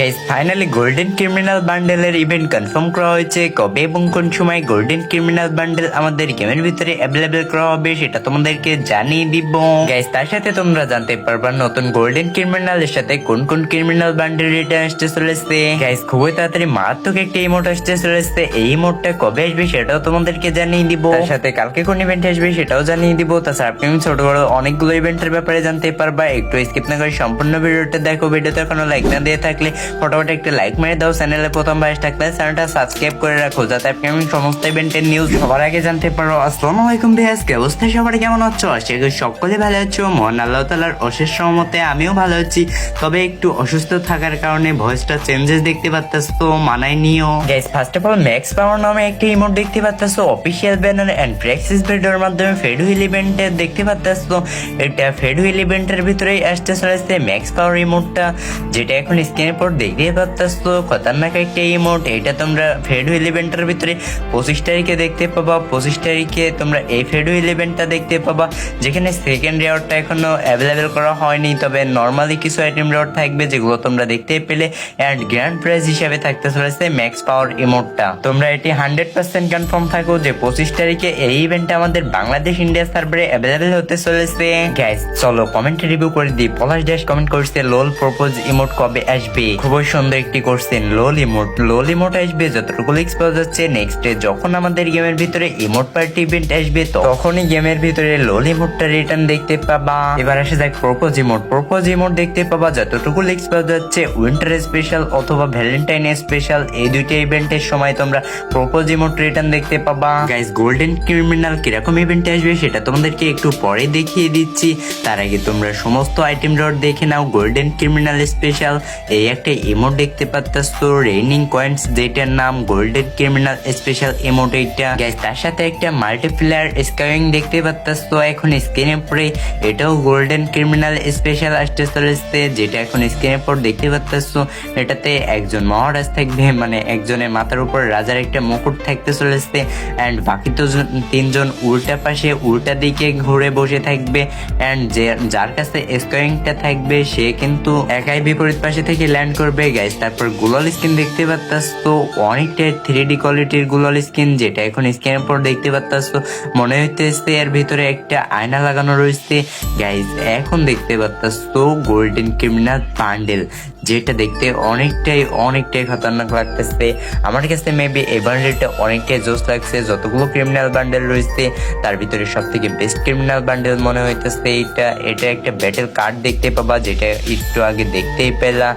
Guys finally golden criminal বান্ডেলের event confirm করা হয়েছে। কবে এবং কোন সময় গোল্ডেন ক্রিমিনাল বান্ডেল আমাদের গেমের ভিতরে অ্যাভেলেবেল করা হবে, সেটা তোমাদেরকে জানিয়ে দিব। গাইস তার সাথে তোমরা জানতে পারবা নতুন গোল্ডেন ক্রিমিনালের সাথে কোন কোন ক্রিমিনাল বান্ডেল রিটার্ন আসতে চলেছে। গাইস খুবই তাড়াতাড়ি মারাত্মক একটি ইমোট আসতে চলেছে। এই ইমোটটা কবে আসবে সেটাও তোমাদেরকে জানিয়ে দিব। তার সাথে কালকে কোন ইভেন্ট আসবে সেটাও জানিয়ে দিব। তাছাড়া আপকামিং ছোট বড় অনেকগুলো ইভেন্টের ব্যাপারে জানতে পারবা। একটু স্কিপ না করে সম্পূর্ণ ভিডিওটা দেখো। ভিডিওতে এখনও লাইক না দিয়ে থাকলে ফটোফট একটা লাইক মেরে দাও চ্যানেলে প্রথম ভাইস থাকলে চ্যানেলটা সাবস্ক্রাইব করে রাখো, যাতে আপকামিং সমস্ত ইভেন্টের নিউজ সবার আগে জানতে পারো। আসসালামু আলাইকুম ভিয়াস কি অবস্থা সবার? কেমন আছো? আশা করি সকলে ভালো আছো। মহান আল্লাহ তালার অশেষ সহমতে আমিও ভালো আছি। তবে একটু অসুস্থ থাকার কারণে ভয়েসটা চেঞ্জেস দেখতে পাচ্তাস তো মানায় নিও। Guys first of all max power নামে একটি ইমোট দেখতে পাচ্তাস অফিসিয়াল ব্যানার এন্ড প্র্যাকটিস ভিডিওর মাধ্যমে ফেড হুইল ইভেন্টে দেখতে পাচ্তাস তো এটা ফেড হুইল ইভেন্টের ভিতরেই আসতে চলেছে ম্যাক্স পাওয়ার ইমোটটা যেটা এখন স্ক্রিনের পর দেখতে পাচ্তাস তো খতরনাক একটা ইমোট এটা তোমরা ফেডু হুইল ইভেন্টের ভিতরে পঁচিশ তারিখে দেখতে পাবা। পঁচিশ তারিখে তোমরা এই ফেডু হুইল ইভেন্টটা দেখতে পাবা, যেখানে সেকেন্ড রেওয়ার্ডটা এখনও অ্যাভেলেবেল করা হয়নি। তবে নর্মালি কিছু আইটেম রেওয়ার্ড থাকবে, যেগুলো তোমরা দেখতে পেলে অ্যান্ড গ্র্যান্ড প্রাইজ হিসাবে থাকতে চলেছে ম্যাক্স পাওয়ার ইমোটটা তোমরা এটি হান্ড্রেড পার্সেন্ট কনফার্ম থাকো যে পঁচিশ তারিখে এই ইভেন্টটা আমাদের বাংলাদেশ ইন্ডিয়া সার্ভারে অ্যাভেলেবেল হতে চলেছে। গ্যাস চলো কমেন্ট রিভিউ করে দিই। পলাশ ড্যাশ কমেন্ট করছে লোল প্রপোজ ইমোট কবে আসবে? খুবই সুন্দর একটি করছেন লোল ইমোট লোল ইমোট আসবে, যতটুকু লিক্স পাওয়া যাচ্ছে নেক্সট ডে যখন আমাদের গেমের ভিতরে ইমোট পার্টি ইভেন্ট আসবে তখনই গেমের ভিতরে লোল ইমোটটা রিটার্ন দেখতে পাবা। এবার আসে যাক প্রপোজ ইমোট প্রপোজ ইমোট দেখতে পাবা, যতটুকু লিক্স পাওয়া যাচ্ছে উইন্টার স্পেশাল অথবা ভ্যালেন্টাইন স্পেশাল এই দুইটা ইভেন্টের সময় তোমরা প্রপোজ ইমোট রিটার্ন দেখতে পাবা। গাইস গোল্ডেন ক্রিমিনাল কীরকম ইভেন্ট আসবে, সেটা তোমাদেরকে একটু পরে দেখিয়ে দিচ্ছি। তার আগে তোমরা সমস্ত আইটেম ডট দেখে নাও গোল্ডেন ক্রিমিনাল স্পেশাল এই একটা ইমোট দেখতে পাচ্তাস তো রেইনিং কয়েন্স যেটার নাম গোল্ডেন ক্রিমিনাল স্পেশাল ইমোট এইটা গাইস তার সাথে একটা মাল্টিপ্লেয়ার স্কাইং দেখতে পাচ্তাস তো এখন স্ক্রিনে পরে এটাও গোল্ডেন ক্রিমিনাল স্পেশাল আসতে চলেছে, যেটা এখন স্ক্রিনের পর দেখতে পাচ্তাস তো এটাতে একজন মহারাজ থাকবে মানে একজনের মাথার উপর রাজার একটা মুকুট থাকতে চলেছে অ্যান্ড বাকি তো তিনজন উল্টা পাশে উল্টা দিকে ঘুরে বসে থাকবে অ্যান্ড যে, যার কাছে স্কোয়িংটা থাকবে, সে কিন্তু একাই বিপরীত পাশে থেকে ল্যান্ড করবে গাইস তারপর গুলাল স্কিন দেখতে পারতাস তো, অনেকটা থ্রি ডি কোয়ালিটির গুলাল স্কিন যেটা এখন স্ক্রিনের পর দেখতে পারতাস তো। মনে হইতেছে এর ভিতরে একটা আয়না লাগানো রয়েছে। গাইজ এখন দেখতে পারতাস তো গোল্ডেন ক্রিমিনাল বান্ডেল যেটা দেখতে অনেকটাই অনেকটাই খতরনাক লাগতেছে। আমার কাছে মেবি এই বান্ডেলটা অনেকটাই জোস লাগছে। যতগুলো ক্রিমিনাল বান্ডেল রয়েছে, তার ভিতরে সব থেকে বেস্ট ক্রিমিনাল বান্ডেল মনে হইতেছে এটা এটা একটা ব্যাটেল কার্ড দেখতে পাবা, যেটা একটু আগে দেখতেই পেলা।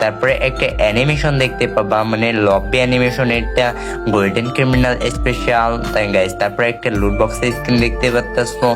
তারপরে একটা অ্যানিমেশন দেখতে পাবা মানে লবি অ্যানিমেশন এটা। গোল্ডেন ক্রিমিনাল স্পেশাল গাইস তারপরে একটা লুট বক্সের স্ক্রিন দেখতে পাচ্তাছো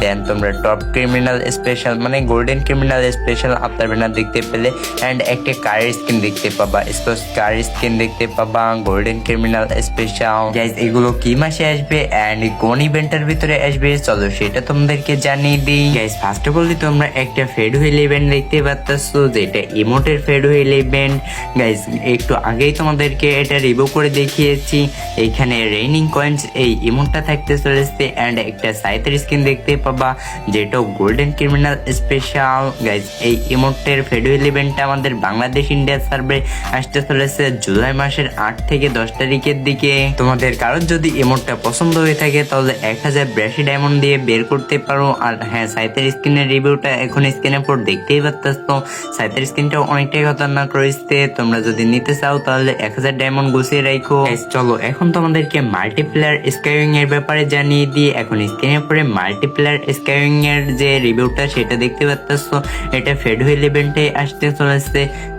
দেন তোমরা টপ ক্রিমিনাল স্পেশাল মানে গোল্ডেন ক্রিমিনাল স্পেশাল আপনার ব্যানার দেখতে পেলে। অ্যান্ড একটা কারের স্কিন দেখতে পাবা স্পোর্টস কার স্কিন দেখতে পাবা গোল্ডেন ক্রিমিনাল স্পেশাল গাইস এগুলো কি মাসে আসবে? অ্যান্ড কোন ইভেন্টের ভিতরে আসবে? চলো সেটা তোমাদেরকে জানিয়ে দিই। গাইস ফার্স্ট অফ অল তোমরা একটা ফেড হুইল ইভেন্ট দেখতে পাচ্তাছো যেটা ইমোটের ফেড হুইল ইভেন্ট গাইস একটু আগেই তোমাদেরকে এটা রিভিউ করে দেখিয়েছি। এইখানে রেইনিং কয়েন্স এই ইমোটটা থাকতে চলেছে। অ্যান্ড একটা সাইতের স্কিন দেখতে পাবা যেটা গোল্ডেন ক্রিমিনাল স্পেশাল গাইস এই ইমোটের ফেডুয়েল ইভেন্টটা আমাদের বাংলাদেশ ইন্ডিয়া সার্ভে আসতে চলেছে জুলাই মাসের আট থেকে দশ তারিখের দিকে। তোমাদের কারোর যদি ইমোটটা পছন্দ হয়ে থাকে, তাহলে এক হাজার বিরাশি ডায়মন্ড দিয়ে বের করতে পারো। আর হ্যাঁ সাইতের স্ক্রিনের রিভিউটা এখন স্ক্রিনের পর দেখতেই পাচ্তাস তো সাইতের স্ক্রিনটা অনেকটাই খতরনাক রয়েছে। তোমরা যদি নিতে চাও, তাহলে এক হাজার ডায়মন্ড গুছিয়ে রাখো চলো, এখন তোমাদেরকে মাল্টিপ্লেয়ার স্কাইং এর ব্যাপারে জানিয়ে দিই। এখন স্ক্রিনের পরে মাল্টিপ্লেয়ার স্কাইং এর যে রিভিউটা সেটা দেখতে পাচ্তাস এটা ফেড হুইল ইভেন্টে আসতে চলেছে।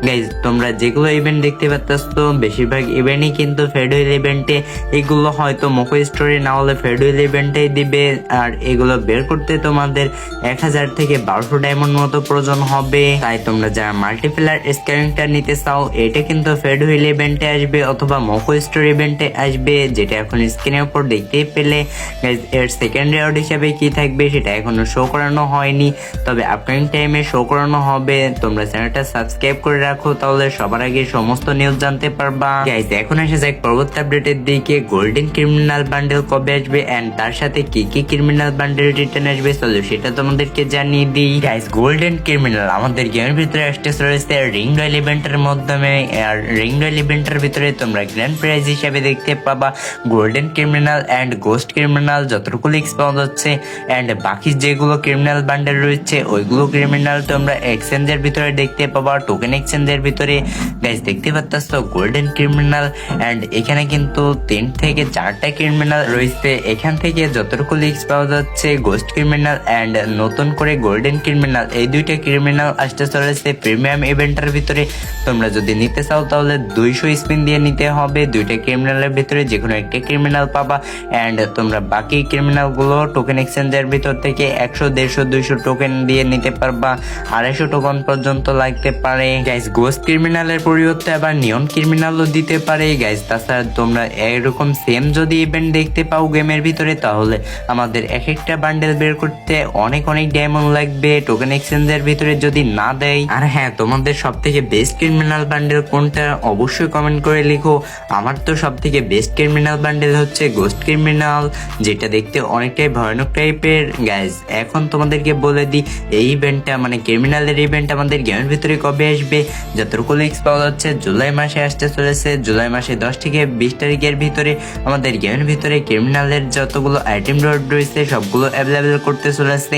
গাইজ তোমরা যেগুলো ইভেন্ট দেখতে তো বেশিরভাগ ইভেন্টই কিন্তু ফেড হুইল ইভেন্টে এগুলো হয়তো মোকো স্টোরি না হলে ফেড হুইল ইভেন্টেই দিবে আর এগুলো বের করতে তোমাদের এক হাজার থেকে বারোশো ডায়মন্ড মতো প্রয়োজন হবে। তাই তোমরা যারা মাল্টিপ্লেয়ার স্ক্যানিংটা নিতে চাও এটা কিন্তু ফেড হুইল ইভেন্টে আসবে অথবা মোকো স্টোর ইভেন্টে আসবে যেটা এখন স্ক্রিনের উপর দেখতেই পেলে। Guys, এর সেকেন্ড রেওয়ার্ড হিসাবে কি থাকবে সেটা এখনও শো করানো হয়নি তবে আপকামিং টাইমে শো করানো হবে। তোমরা চ্যানেলটা সাবস্ক্রাইব সাবস্ক্রাইব করে রাখো, তাহলে সবার আগে সমস্ত নিউজ জানতে পারবা। গাইজ এখন এসে যাক পরবর্তী আপডেটের দিকে। গোল্ডেন ক্রিমিনাল বান্ডেল কবে আসবে এন্ড তার সাথে কি কি ক্রিমিনাল বান্ডেল রিটার্ন আসবে? চলো সেটা তোমাদেরকে জানিয়ে দিই। গাইজ গোল্ডেন ক্রিমিনাল আমাদের গেমের ভিতরে আসতে চলেছে রিং রয়েল ইভেন্টের মাধ্যমে। আর রিং রয়েল ইভেন্টের ভিতরে তোমরা গ্র্যান্ড প্রাইজ হিসাবে দেখতে পাবা। Golden criminal and ghost criminal যতটুকু লিক্স পাওয়া যাচ্ছে এন্ড বাকি যেগুলো ক্রিমিনাল বান্ডেল রয়েছে, ওইগুলো ক্রিমিনাল তোমরা এক্সচেঞ্জের ভিতরে দেখতে পাবা। টোকেন এক্সচেঞ্জের ভিতরে। গাইজ দেখতে পাচ্ছ গোল্ডেন ক্রিমিনাল এন্ড এখানে কিন্তু তিন থেকে চারটা ক্রিমিনাল রয়েছে। এখান থেকে যতটুকু লিক্স পাওয়া যাচ্ছে গোস্ট ক্রিমিনাল এন্ড নতুন করে গোল্ডেন ক্রিমিনাল এই দুইটা ক্রিমিনাল আসতে চলেছে প্রিমিয়াম ইভেন্টের ভিতরে। তোমরা যদি নিতে চাও, তাহলে দুইশো স্পিন দিয়ে নিতে হবে। দুইটা ক্রিমিনালের ভিতরে যে কোনো একটা ক্রিমিনাল পাবা। এন্ড তোমরা বাকি ক্রিমিনালগুলো টোকেন এক্সচেঞ্জের ভিতর থেকে একশো, দেড়শো, দুইশো টোকেন দিয়ে নিতে পারবা। আড়াইশো টোকন পর্যন্ত লাগতে পারে। গাইজ গোস্ট ক্রিমিনালের পরিবর্তে আবার নিয়ন ক্রিমিনালও দিতে পারে। গাইজ তাছাড়া তোমরা এরকম সেম যদি ইভেন্ট দেখতে পাও গেমের ভিতরে, তাহলে আমাদের এক একটা বান্ডেল বের করতে অনেক অনেক ডায়মন্ড লাগবে। টোকেন এক্সচেঞ্জের ভিতরে যদি না দেয়। আর হ্যাঁ তোমাদের সব থেকে বেস্ট ক্রিমিনাল বান্ডেল কোনটা, অবশ্যই কমেন্ট করে লিখো। আমার তো সব থেকে বেস্ট ক্রিমিনাল বান্ডেল হচ্ছে গোস্ট ক্রিমিনাল যেটা দেখতে অনেকটাই ভয়ানক টাইপের গ্যাস এখন তোমাদেরকে বলে দিই, এই ইভেন্টটা মানে ক্রিমিনালের ইভেন্ট আমাদের গেমের ভিতরে কবে আসবে। যতটুকু লিক্স পাওয়া যাচ্ছে, জুলাই মাসে আসতে চলেছে। জুলাই মাসে দশ থেকে বিশ তারিখের ভিতরে আমাদের গেমের ভিতরে ক্রিমিনালের যতগুলো আইটেম রয়েছে, সবগুলো অ্যাভেলেবেল করতে চলেছে।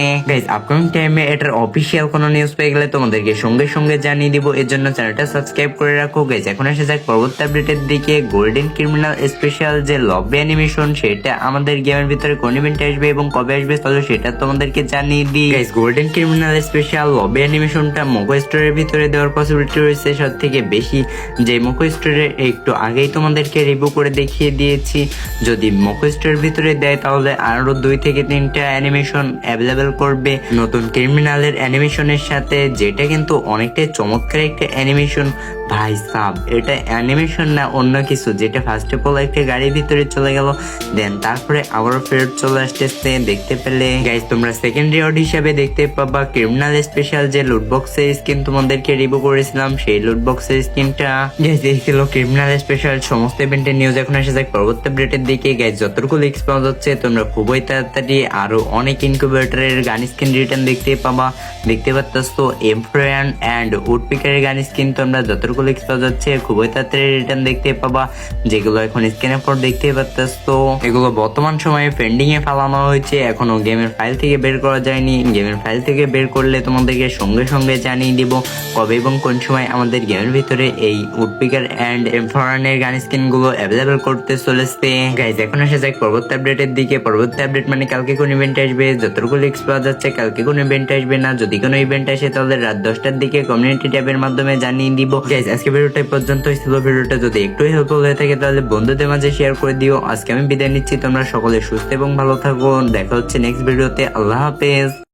আপকামিং টাইমে এটার অফিসিয়াল কোনো নিউজ পেয়ে গেলে তোমাদেরকে সঙ্গে সঙ্গে জানিয়ে দিব। এর জন্য চ্যানেলটা সাবস্ক্রাইব করে রাখো। গাইজ এখন এসে যাক পরবর্তী আপডেটের দিকে। গোল্ডেন ক্রিমিনাল স্পেশাল যে লবি অ্যানিমেশন সেটা আমাদের গেমের ভিতরে কোন ইভেন্ট আসবে এবং কবে আসবে তাহলে সেটা তোমাদেরকে জানিয়ে দিই। গোল্ডেন ক্রিমিনাল স্পেশাল লবি অ্যানিমেশনটা মোকো স্টোরের ভিতরে দেওয়ার পসিবিলিটি রয়েছে। সব থেকে বেশি যে মোকো স্টোরে একটু আগেই তোমাদেরকে রিভিউ করে দেখিয়ে দিয়েছি। যদি মোকো স্টোরের ভিতরে দেয়, তাহলে আরও দুই থেকে তিনটা অ্যানিমেশন অ্যাভেলেবেল করবে। নতুন ক্রিমিনালের অ্যানিমেশনের সাথে, যেটা কিন্তু অনেকটাই চমৎকার একটা অ্যানিমেশন ভাই সাব, এটা অ্যানিমেশন না অন্য কিছু? যেটা ফার্স্ট অফ অল একটা গাড়ির ভিতরে চলে গেল দেন তারপরে আবার ফেরত চলে আসতেছে। দেখতে পেলে গাইজ তোমরা সেকেন্ড রিওয়ার্ড হিসাবে দেখতে পাবা ক্রিমিনাল স্পেশাল যে লুট বক্সের স্কিন তোমাদেরকে রিভিউ করেছিলাম, সেই লুট বক্সের স্কিনটা গাইজ এই ছিল ক্রিমিনাল স্পেশাল সমস্ত ইভেন্টের নিউজ এখন এসে যাক পরবর্তী আপডেটের দিকে। গাইজ যতটুকু লিক্স পাওয়া যাচ্ছে তোমরা খুবই তাড়াতাড়ি আরও অনেক ইনকিউবেটরের গান স্কিন রিটার্ন দেখতে পাবা। দেখতে পাচ্ছ এমফ্রয়ান অ্যান্ড উড পিকারের গান স্কিন তোমরা যতটুকু লিক্স পাওয়া যাচ্ছে। খুবই তাড়াতাড়ি রিটার্ন দেখতে পাবা। যেগুলো এখন স্ক্রিনের পর দেখতে পাচ্ছ তো এগুলো বর্তমান সময়ে পেন্ডিং এ ফালানো হয়েছে। এখনও গেমের ফাইল থেকে বের করা যায়নি। গেমের ফাইল থেকে বের করলে তোমাদেরকে সঙ্গে সঙ্গে জানিয়ে দিব কবে এবং কোন সময় আমাদের গেমের ভিতরে এই উডপিকার অ্যান্ড এমফরানের গান স্কিনগুলো অ্যাভেলেবেল করতে চলেছে। গাইজ এখন এসে যাক পরবর্তী আপডেটের দিকে। পরবর্তী আপডেট মানে কালকে কোন ইভেন্ট আসবে? যতটুকু লিক্স পাওয়া যাচ্ছে, কালকে কোন ইভেন্ট আসবে না? যদি কোনো ইভেন্ট আসে, তাহলে রাত দশটার দিকে কমিউনিটি ট্যাবের মাধ্যমে জানিয়ে দিব। গাইজ আজকে ভিডিওটা পর্যন্ত ছিল ভিডিওটা যদি একটু হেল্পফুল হয়ে থাকে, তাহলে বন্ধুদের মাঝে শেয়ার করে দিও। আজকে আমি বিদায় নিচ্ছি, তোমরা সকলে সুস্থ এবং ভালো থাকো। দেখা হচ্ছে নেক্সট ভিডিওতে আল্লাহ হাফেজ।